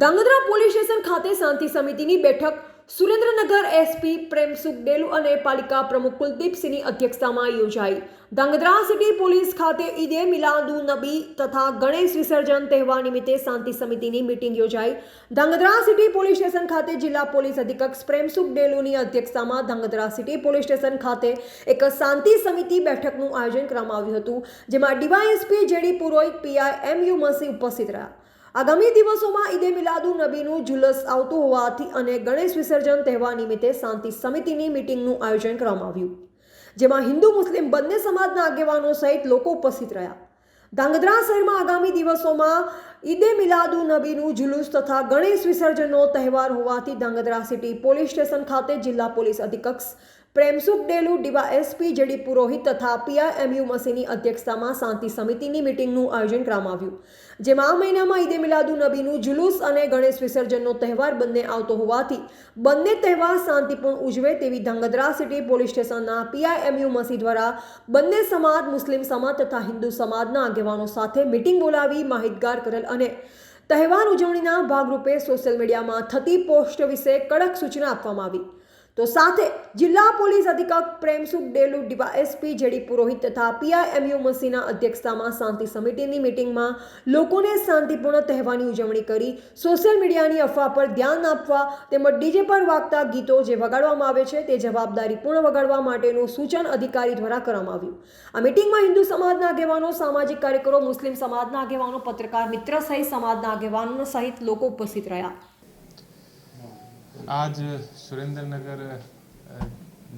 Dhrangadhra police station ખાતે શાંતિ સમિતિની બેઠક. સુરેન્દ્રનગર એસપી પ્રેમસુખ ડેલુ અને પાલિકા પ્રમુખ કુલદીપસિંહની અધ્યક્ષતામાં યોજાઈ. ધાંગધ્રા સિટી પોલીસ ખાતે ઈદે મિલાદુ નબી તથા ગણેશ વિસર્જન તહેવાર નિમિત્તે શાંતિ સમિતિની મિટિંગ યોજાઈ. ધાંગધ્રા સિટી પોલીસ સ્ટેશન ખાતે જિલ્લા પોલીસ અધિક્ષક પ્રેમસુખ ડેલુની અધ્યક્ષતામાં ધાંગધ્રા સિટી પોલીસ સ્ટેશન ખાતે એક શાંતિ સમિતિ બેઠકનું આયોજન કરવામાં આવ્યું હતું, જેમાં DYSP JD Purohit PI M U Masi ઉપસ્થિત રહ્યા. આગામી દિવસોમાં ઈદે મિલાદુ નબીનું જુલસ આવતું હોવાથી અને ગણેશ વિસર્જન તહેવાર નિમિત્તે શાંતિ સમિતિની મિટિંગનું આયોજન કરવામાં આવ્યું. જેમાં હિન્દુ મુસ્લિમ બંને સમાજના આગેવાનો સહિત લોકો ઉપસ્થિત રહ્યા. ધાંગધ્રા શહેરમાં આગામી દિવસોમાં ઈદે મિલાદુ નબીનું જુલુસ તથા ગણેશ વિસર્જનનો તહેવાર હોવાથી ધાંગધ્રા સિટી પોલીસ સ્ટેશન ખાતે જિલ્લા પોલીસ અધિક્ષક પ્રેમસુખ ડેલુ, ડીવા એસપી, જેડી પુરોહિત તથા પીઆઈએમયુ મસીની અધ્યક્ષતામાં શાંતિ સમિતિની મીટિંગનું આયોજન કરવામાં આવ્યું જેમાં આ મહિનામાં ઈદે મિલાદુ નબીનું જુલુસ અને ગણેશ વિસર્જનનો તહેવાર બંને આવતો હોવાથી બંને તહેવાર શાંતિપૂર્ણ ઉજવે તેવી ધાંગધ્રા સિટી પોલીસ સ્ટેશનના પીઆઈએમયુ મસી દ્વારા બંને સમાજ, મુસ્લિમ સમાજ તથા હિન્દુ સમાજના આગેવાનો સાથે મિટિંગ બોલાવી માહિતગાર કરેલ અને તહેવાર ઉજવણીના ભાગરૂપે સોશિયલ મીડિયામાં થતી પોસ્ટ વિશે કડક સૂચના આપવામાં આવી. તો સાથે જિલ્લા પોલીસ અધિક્ષક પ્રેમસુખ ડેલુ, ડીવા એસપી જેડી પુરોહિત તથા પીઆઈએમયુ મસીના અધ્યક્ષતામાં શાંતિ સમિતિની મિટિંગમાં લોકોને શાંતિપૂર્ણ તહેવારની ઉજવણી કરી, સોશિયલ મીડિયાની અફવા પર ધ્યાન આપવા તેમજ ડીજે પર વાગતા ગીતો જે વગાડવામાં આવે છે તે જવાબદારીપૂર્ણ વગાડવા માટેનું સૂચન અધિકારી દ્વારા કરવામાં આવ્યું. આ મિટિંગમાં હિન્દુ સમાજના આગેવાનો, સામાજિક કાર્યકરો, મુસ્લિમ સમાજના આગેવાનો, પત્રકાર મિત્ર સહિત સમાજના આગેવાનો સહિત લોકો ઉપસ્થિત રહ્યા. આજ સુરેન્દ્રનગર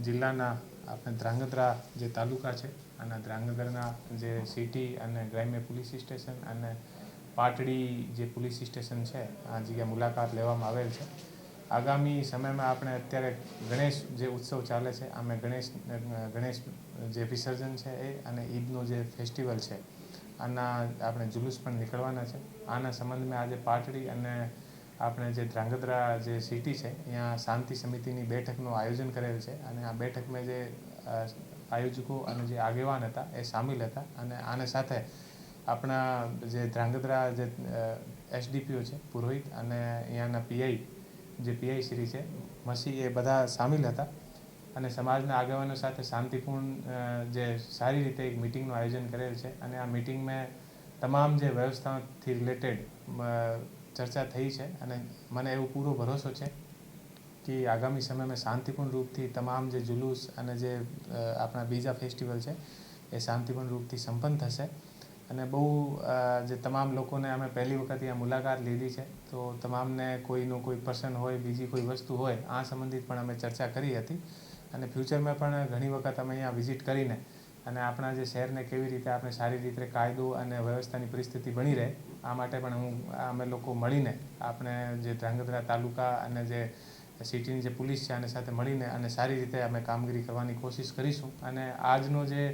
જિલ્લાના આપણે ધ્રાંગધ્રા જે તાલુકા છે અને ધ્રાંગધ્રના જે સિટી અને ગ્રામ્ય પોલીસ સ્ટેશન અને પાટડી જે પોલીસ સ્ટેશન છે, આ જગ્યાએ મુલાકાત લેવામાં આવેલ છે. આગામી સમયમાં આપણે અત્યારે ગણેશ જે ઉત્સવ ચાલે છે આમે ગણેશ ગણેશ જે વિસર્જન છે એ અને ઈદનો જે ફેસ્ટિવલ છે, આના આપણે જુલુસ પણ નીકળવાના છે. આના સંબંધમાં આજે પાટડી અને આપણે જે ધ્રાંગધ્રા જે સિટી છે, ત્યાં શાંતિ સમિતિની બેઠકનું આયોજન કરેલ છે અને આ બેઠકમાં જે આયોજકો અને જે આગેવાન હતા એ સામેલ હતા અને આને સાથે આપણા જે ધ્રાંગધ્રા જે એસડીપીઓ છે, પુરોહિત અને અહીંયાના પીઆઈ જે પીઆઈ શ્રી છે મસી એ બધા સામેલ હતા અને સમાજના આગેવાનો સાથે શાંતિપૂર્ણ જે સારી રીતે એક મિટિંગનું આયોજન કરેલ છે અને આ મિટિંગમાં તમામ જે વ્યવસ્થાથી રિલેટેડ ચર્ચા થઈ છે અને મને એવો પૂરો ભરોસો છે કે આગામી સમયમાં શાંતિપૂર્ણ રૂપથી તમામ જે જુલુસ અને જે આપણા બીજા ફેસ્ટિવલ છે, એ શાંતિપૂર્ણ રૂપથી સંપન્ન થશે. અને બહુ જે તમામ લોકોને અમે પહેલી વખત અહીંયા મુલાકાત લીધી છે, તો તમામને કોઈનું કોઈ પર્સન હોય, બીજી કોઈ વસ્તુ હોય, આ સંબંધિત પણ અમે ચર્ચા કરી હતી. અને ફ્યુચરમાં પણ ઘણી વખત અમે અહીંયા વિઝિટ કરીને અને આપણા જે શહેરને કેવી રીતે આપણે સારી રીતે કાયદો અને વ્યવસ્થાની પરિસ્થિતિ બની રહે, આ માટે પણ હું, અમે લોકો મળીને આપણે જે ધ્રાંગધ્રા તાલુકા અને જે સિટીની જે પોલીસ છે આને સાથે મળીને અને સારી રીતે અમે કામગીરી કરવાની કોશિશ કરીશું. અને આજનો જે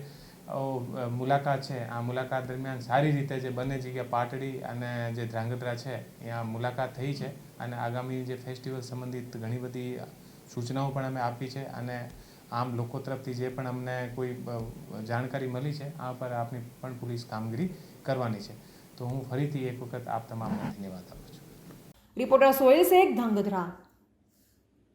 મુલાકાત છે, આ મુલાકાત દરમિયાન સારી રીતે જે બંને જગ્યા પાટડી અને જે ધ્રાંગધ્રા છે, ત્યાં મુલાકાત થઈ છે. અને આગામી જે ફેસ્ટિવલ સંબંધિત ઘણી બધી સૂચનાઓ પણ અમે આપી છે. અને આમ લોકો તરફથી જે પણ અમને કોઈ જાણકારી મળી છે, આ પર આપની પણ પોલીસ કામગીરી કરવાની છે. તો હું ફરીથી એક વખત આપ તમામ ધન્યવાદ આપું છું. રિપોર્ટર સોહેલ શેખ ધાંગધ્રા